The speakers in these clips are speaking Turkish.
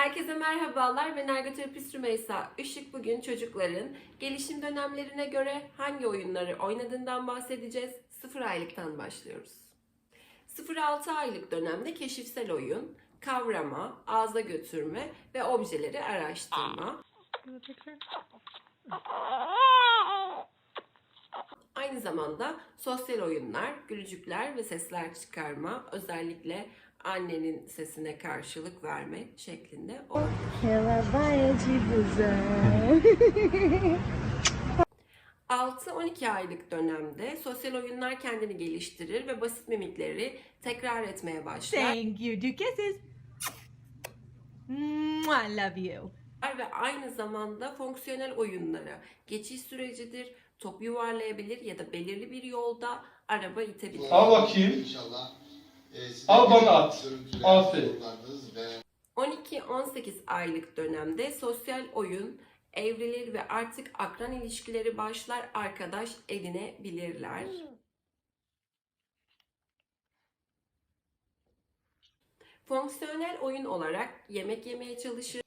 Herkese merhabalar. Ben ergoterapist Rümeysa Işık. Bugün çocukların gelişim dönemlerine göre hangi oyunları oynadığından bahsedeceğiz. 0 aylıktan başlıyoruz. 0-6 aylık dönemde keşifsel oyun, kavrama, ağza götürme ve objeleri araştırma. Aynı zamanda sosyal oyunlar, gülücükler ve sesler çıkarma, özellikle annenin sesine karşılık verme şeklinde olabilir. Ela vai de busão. 6-12 aylık dönemde sosyal oyunlar kendini geliştirir ve basit mimikleri tekrar etmeye başlar Thank you. Kisses. Mwah, I love you. Ve aynı zamanda fonksiyonel oyunlara geçiş sürecidir. Top yuvarlayabilir ya da belirli bir yolda araba itebilir. Al bakayım. İnşallah. e, Al bana at. Aferin. sorularınız ve 12-18 aylık dönemde sosyal oyun evrilir ve artık akran ilişkileri başlar, arkadaş edinebilirler. Fonksiyonel oyun olarak yemek yemeye çalışır.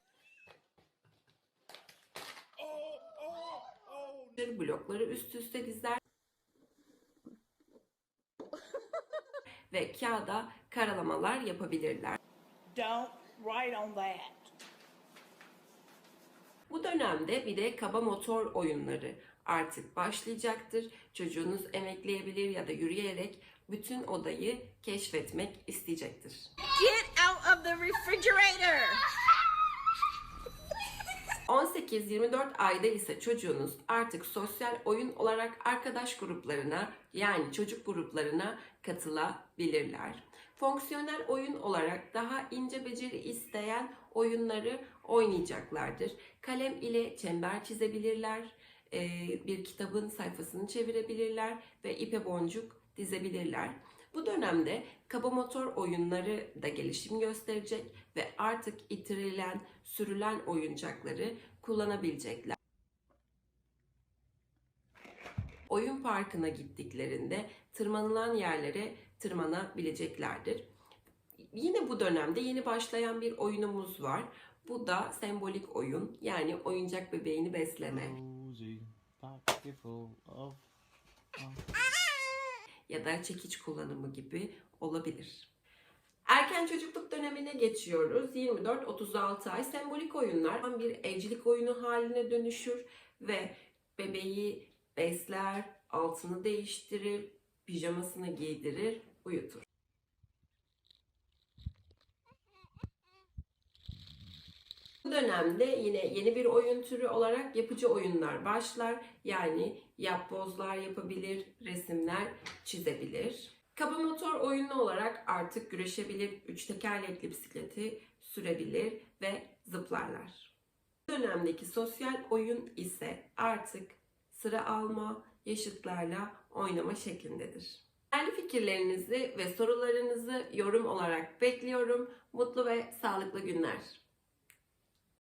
Blokları üst üste dizer ve kağıda karalamalar yapabilirler. Don't write on that. Bu dönemde bir de kaba motor oyunları artık başlayacaktır. Çocuğunuz emekleyebilir ya da yürüyerek bütün odayı keşfetmek isteyecektir. Get out of the 18-24 ayda ise çocuğunuz artık sosyal oyun olarak arkadaş gruplarına yani çocuk gruplarına katılabilirler. Fonksiyonel oyun olarak daha ince beceri isteyen oyunları oynayacaklardır. Kalem ile çember çizebilirler, eee, bir kitabın sayfasını çevirebilirler ve ipe boncuk dizebilirler. Bu dönemde kaba motor oyunları da gelişim gösterecek ve artık itirilen, sürülen oyuncakları kullanabilecekler. Oyun parkına gittiklerinde tırmanılan yerlere tırmanabileceklerdir. Yine bu dönemde yeni başlayan bir oyunumuz var. Bu da sembolik oyun yani oyuncak bebeğini besleme. Ya da çekiç kullanımı gibi olabilir. Erken çocukluk dönemine geçiyoruz. 24-36 ay sembolik oyunlar bir evcilik oyunu haline dönüşür ve bebeği besler, altını değiştirir, pijamasını giydirir, uyutur. Bu dönemde yine yeni bir oyun türü olarak yapıcı oyunlar başlar. Yani yapbozlar yapabilir, resimler çizebilir. Kaba motor oyunu olarak artık güreşebilir, üç tekerlekli bisikleti sürebilir ve zıplarlar. Bu dönemdeki sosyal oyun ise artık sıra alma, yaşıtlarla oynama şeklindedir. Değerli fikirlerinizi ve sorularınızı yorum olarak bekliyorum. Mutlu ve sağlıklı günler.